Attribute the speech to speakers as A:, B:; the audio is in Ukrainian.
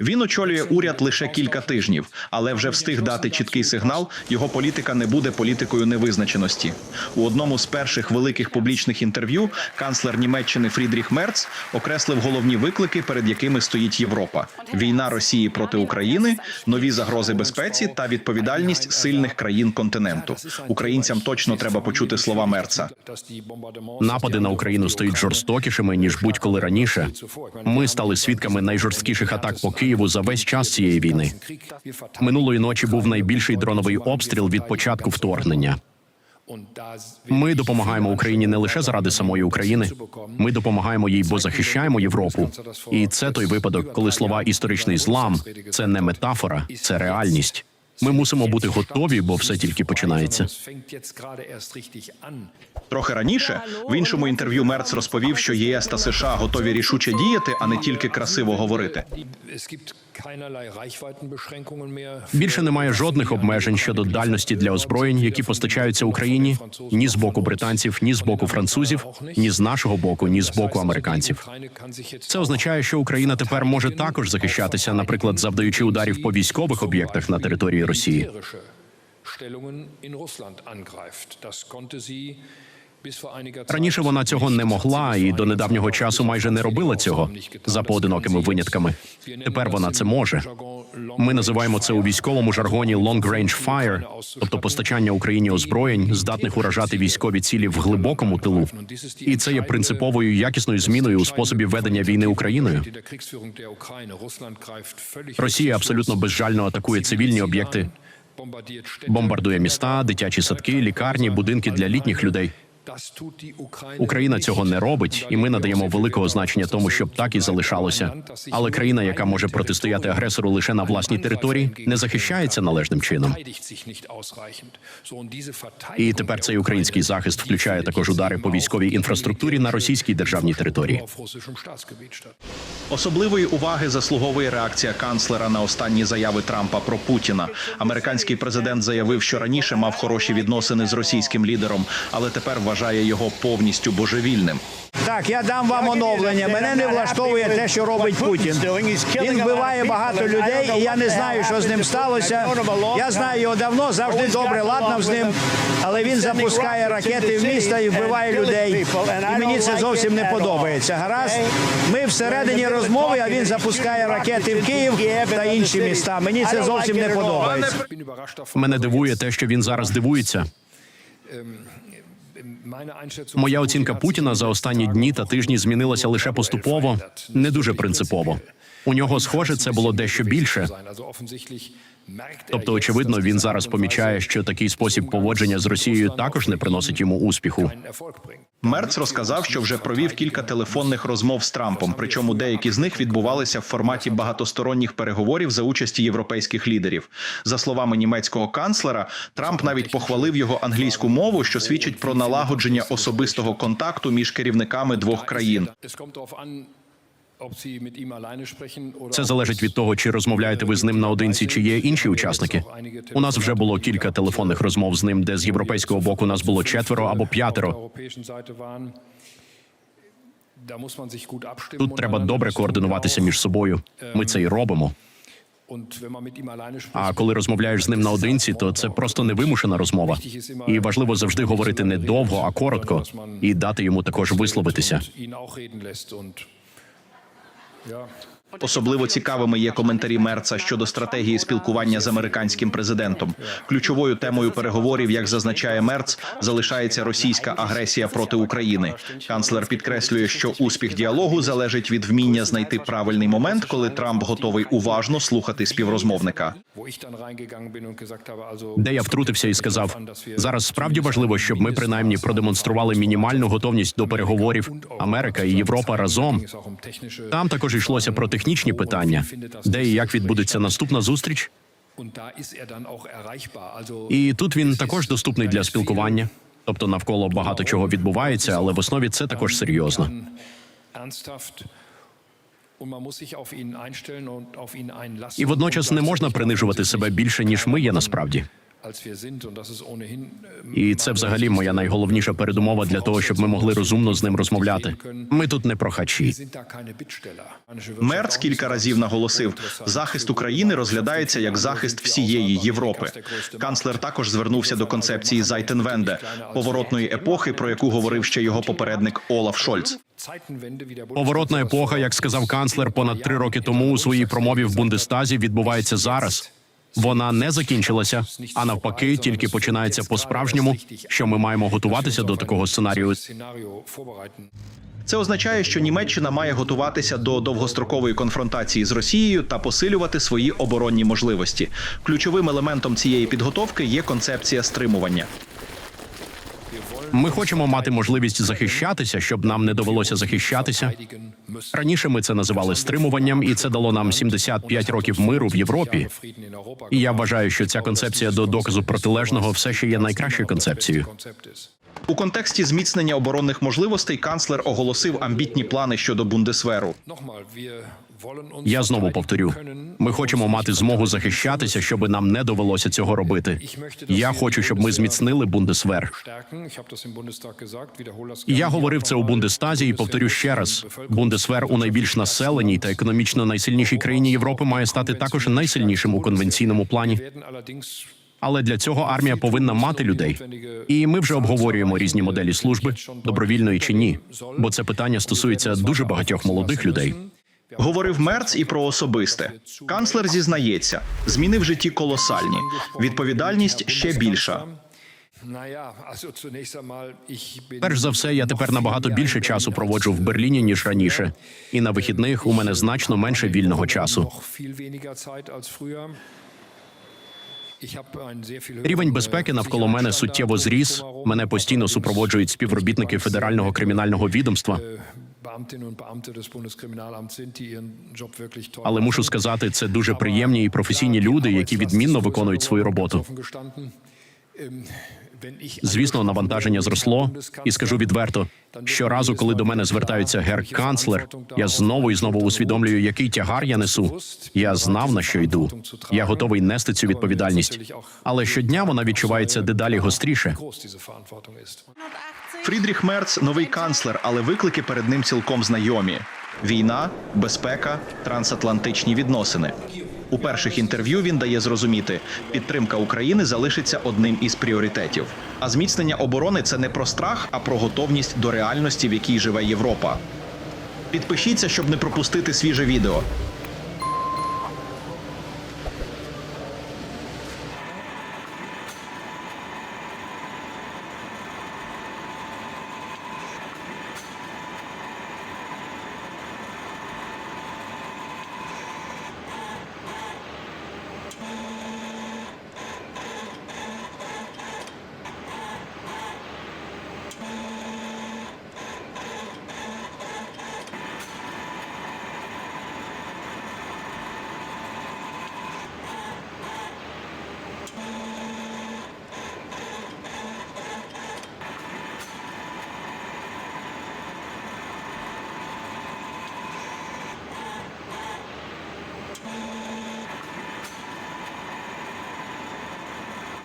A: Він очолює уряд лише кілька тижнів, але вже встиг дати чіткий сигнал. Його політика не буде політикою невизначеності. У одному з перших великих публічних інтерв'ю канцлер Німеччини Фрідріх Мерц окреслив головні виклики, перед якими стоїть Європа: війна Росії проти України, нові загрози безпеці та відповідальність сильних країн континенту. Українцям точно треба почути слова Мерца.
B: Напади на Україну стають жорстокішими ніж будь-коли раніше. Ми стали свідками найжорсткіших атак по Києву за весь час цієї війни. Минулої ночі був найбільший дроновий обстріл від початку вторгнення. Ми допомагаємо Україні не лише заради самої України. Ми допомагаємо їй, бо захищаємо Європу. І це той випадок, коли слова історичний злам це не метафора, це реальність. Ми мусимо бути готові, бо все тільки починається.
A: Трохи раніше в іншому інтерв'ю Мерц розповів, що ЄС та США готові рішуче діяти, а не тільки красиво говорити.
B: Більше немає жодних обмежень щодо дальності для озброєнь, які постачаються Україні ні з боку британців, ні з боку французів, ні з нашого боку, ні з боку американців. Це означає, що Україна тепер може також захищатися, наприклад, завдаючи ударів по військових об'єктах на території Росії. Раніше вона цього не могла і до недавнього часу майже не робила цього за поодинокими винятками. Тепер вона це може. Ми називаємо це у військовому жаргоні long range fire, тобто постачання Україні озброєнь, здатних уражати військові цілі в глибокому тилу. І це є принциповою якісною зміною у способі ведення війни Україною. Росія абсолютно безжально атакує цивільні об'єкти, бомбардує міста, дитячі садки, лікарні, будинки для літніх людей. Україна цього не робить, і ми надаємо великого значення тому, щоб так і залишалося. Але країна, яка може протистояти агресору лише на власній території, не захищається належним чином. І тепер цей український захист включає також удари по військовій інфраструктурі на російській державній території.
A: Особливої уваги заслуговує реакція канцлера на останні заяви Трампа про Путіна. Американський президент заявив, що раніше мав хороші відносини з російським лідером, але тепер вважає його повністю божевільним.
C: Так, я дам вам оновлення. Мене не влаштовує те, що робить Путін. Він вбиває багато людей, і я не знаю, що з ним сталося. Я знаю його давно, завжди добре ладнав з ним. Але він запускає ракети в міста і вбиває людей. І мені це зовсім не подобається. Гаразд, ми всередині розмови, а він запускає ракети в Київ та інші міста. Мені це зовсім не подобається.
B: Мене дивує те, що він зараз дивується. Моя оцінка Путіна за останні дні та тижні змінилася лише поступово, не дуже принципово. У нього, схоже, це було дещо більше. Тобто, очевидно, він зараз помічає, що такий спосіб поводження з Росією також не приносить йому успіху.
A: Мерц розказав, що вже провів кілька телефонних розмов з Трампом. Причому деякі з них відбувалися в форматі багатосторонніх переговорів за участі європейських лідерів. За словами німецького канцлера, Трамп навіть похвалив його англійську мову, що свідчить про налагодження особистого контакту між керівниками двох країн.
B: Це залежить від того, чи розмовляєте ви з ним наодинці, чи є інші учасники. У нас вже було кілька телефонних розмов з ним, де з європейського боку нас було четверо або п'ятеро. Тут треба добре координуватися між собою. Ми це і робимо. А коли розмовляєш з ним наодинці, то це просто невимушена розмова. І важливо завжди говорити не довго, а коротко, і дати йому також висловитися.
A: Особливо цікавими є коментарі Мерца щодо стратегії спілкування з американським президентом. Ключовою темою переговорів, як зазначає Мерц, залишається російська агресія проти України. Канцлер підкреслює, що успіх діалогу залежить від вміння знайти правильний момент, коли Трамп готовий уважно слухати співрозмовника.
B: Де я втрутився і сказав: зараз справді важливо, щоб ми принаймні продемонстрували мінімальну готовність до переговорів Америка і Європа разом. Там також йшлося про технічні питання, де і як відбудеться наступна зустріч. І тут він також доступний для спілкування. Тобто навколо багато чого відбувається, але в основі це також серйозно. І водночас не можна принижувати себе більше ніж ми є насправді. І це взагалі моя найголовніша передумова для того, щоб ми могли розумно з ним розмовляти. Ми тут не прохачі.
A: Мерц кілька разів наголосив, захист України розглядається як захист всієї Європи. Канцлер також звернувся до концепції Зайтенвенде, поворотної епохи, про яку говорив ще його попередник Олаф Шольц.
B: Поворотна епоха, як сказав канцлер понад три роки тому у своїй промові в Бундестазі, відбувається зараз. Вона не закінчилася, а навпаки, тільки починається по-справжньому. Що ми маємо готуватися до такого сценарію.
A: Це означає, що Німеччина має готуватися до довгострокової конфронтації з Росією та посилювати свої оборонні можливості. Ключовим елементом цієї підготовки є концепція стримування.
B: Ми хочемо мати можливість захищатися, щоб нам не довелося захищатися. Раніше ми це називали стримуванням, і це дало нам 75 років миру в Європі. І я вважаю, що ця концепція до доказу протилежного все ще є найкращою концепцією.
A: У контексті зміцнення оборонних можливостей канцлер оголосив амбітні плани щодо Бундесверу.
B: Я знову повторю: ми хочемо мати змогу захищатися, щоб нам не довелося цього робити. Я хочу, щоб ми зміцнили Бундесвер. Я говорив це у Бундестазі і повторю ще раз: Бундесвер у найбільш населеній та економічно найсильнішій країні Європи має стати також найсильнішим у конвенційному плані. Але для цього армія повинна мати людей. І ми вже обговорюємо різні моделі служби, добровільної чи ні, бо це питання стосується дуже багатьох молодих людей.
A: Говорив Мерц і про особисте. Канцлер зізнається, зміни в житті колосальні. Відповідальність ще більша.
B: Перш за все, я тепер набагато більше часу проводжу в Берліні ніж раніше, і на вихідних у мене значно менше вільного часу. Рівень безпеки навколо мене суттєво зріс. Мене постійно супроводжують співробітники федерального кримінального відомства. Але мушу сказати, це дуже приємні і професійні люди, які відмінно виконують свою роботу. Звісно, навантаження зросло, і скажу відверто: щоразу, коли до мене звертаються гер канцлер, я знову і знову усвідомлюю, який тягар я несу. Я знав на що йду. Я готовий нести цю відповідальність. Але щодня вона відчувається дедалі гостріше.
A: Фрідріх Мерц новий канцлер, але виклики перед ним цілком знайомі: війна, безпека, трансатлантичні відносини. У перших інтерв'ю він дає зрозуміти, підтримка України залишиться одним із пріоритетів. А зміцнення оборони це не про страх, а про готовність до реальності, в якій живе Європа. Підпишіться, щоб не пропустити свіже відео.